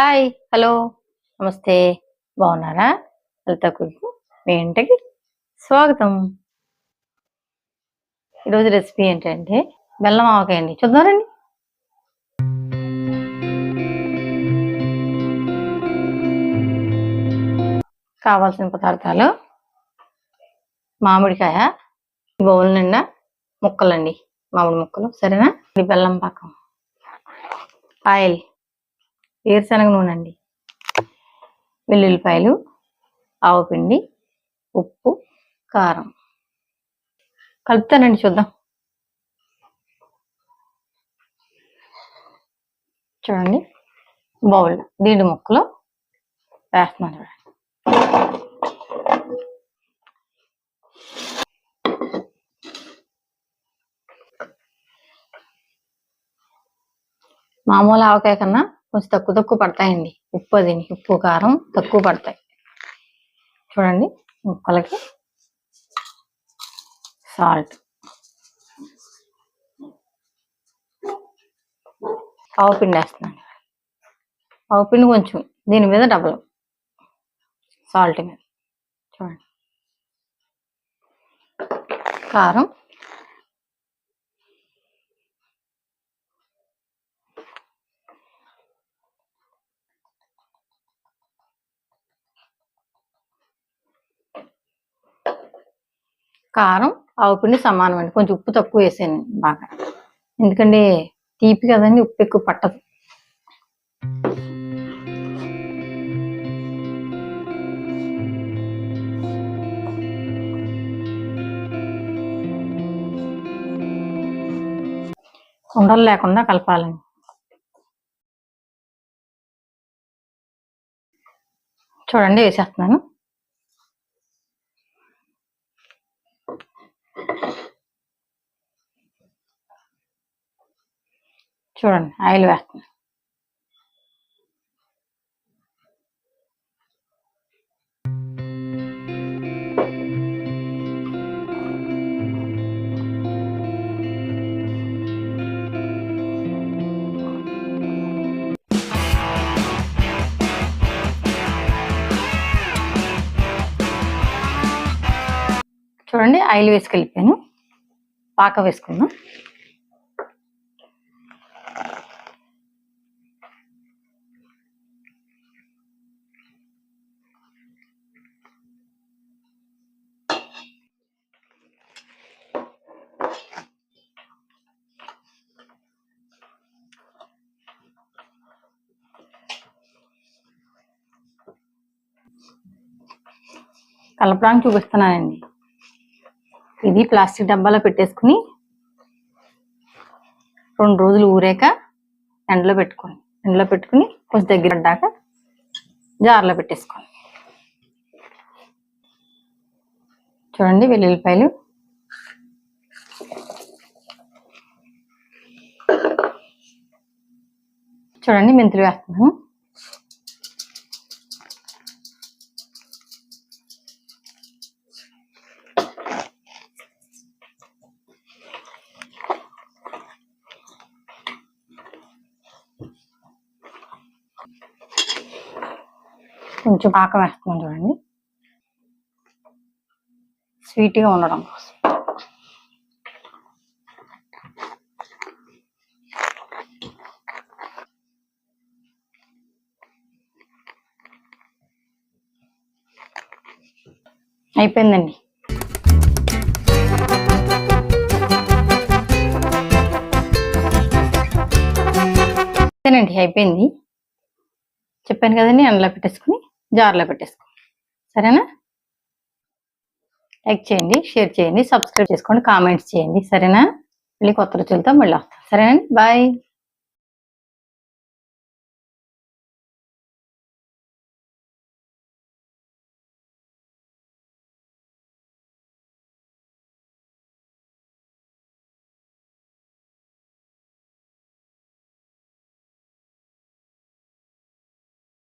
Hi hello నమస్తే బాగున్నారా? లలిత కుల్కు మీ ఇంటికి స్వాగతం. ఈరోజు రెసిపీ ఏంటంటే బెల్లం ఆవకాయ అండి. చూద్దారండి కావాల్సిన పదార్థాలు మామిడికాయ బౌల్ నిండా ముక్కలండి. మామిడి ముక్కలు సరేనా? ఇది బెల్లం పాకం. ఆయిల్. వేరుశనగ నూనె అండి. వెల్లుల్లిపాయలు ఆవపిండి ఉప్పు కారం. కలుపుతానండి చూద్దాం. చూడండి. బౌల్ దీడి ముక్కలు వేస్తున్నాను చూడండి. మామూలు ఆవకాయ కన్నా కొంచెం తక్కువ తక్కువ పడతాయండి. ఉప్పు అది ఉప్పు కారం తక్కువ పడతాయి. చూడండి ముక్కలకి సాల్ట్. ఆవపిండి వేస్తున్నాను. ఆవపిండి కొంచెం దీని మీద డబల్ సాల్ట్ మీద. చూడండి. కారం కారం ఆవుపిండి సమానం అండి కొంచెం ఉప్పు తక్కువ వేసాను బాగా. ఎందుకంటే తీపి కదండి ఉప్పు ఎక్కువ పట్టదు. ఉండలు లేకుండా కలపాలండి. చూడండి వేసేస్తున్నాను. చూడండి ఆయిల్ వేస్తున్నాను. చూడండి ఆయిల్ వేసుకెళ్ళిపోయాను పాక వేసుకుందాం. కలపడానికి చూపిస్తున్నానండి. ఇది ప్లాస్టిక్ డబ్బాలో పెట్టేసుకుని రెండు రోజులు ఊరాక ఎండలో పెట్టుకోండి. ఎండలో పెట్టుకుని కొంచెం దగ్గర పడ్డాక జార్లో పెట్టేసుకోండి. చూడండి వెల్లుల్లిపాయలు. చూడండి మెంతులు వేస్తున్నాను. కొంచెం పాక వేస్తున్నాను చూడండి. స్వీట్గా ఉండడం కోసం. అయిపోయిందండి. అంతేనండి అయిపోయింది. చెప్పాను కదండి అందులో పెట్టేసుకుని జార్లో పెట్టేసుకో. సరేనా? లైక్ చేయండి షేర్ చేయండి సబ్స్క్రైబ్ చేసుకోండి కామెంట్స్ చేయండి. సరేనా? మళ్ళీ కొత్త రుచులతో మళ్ళీ వస్తాం. సరేనండి? బాయ్.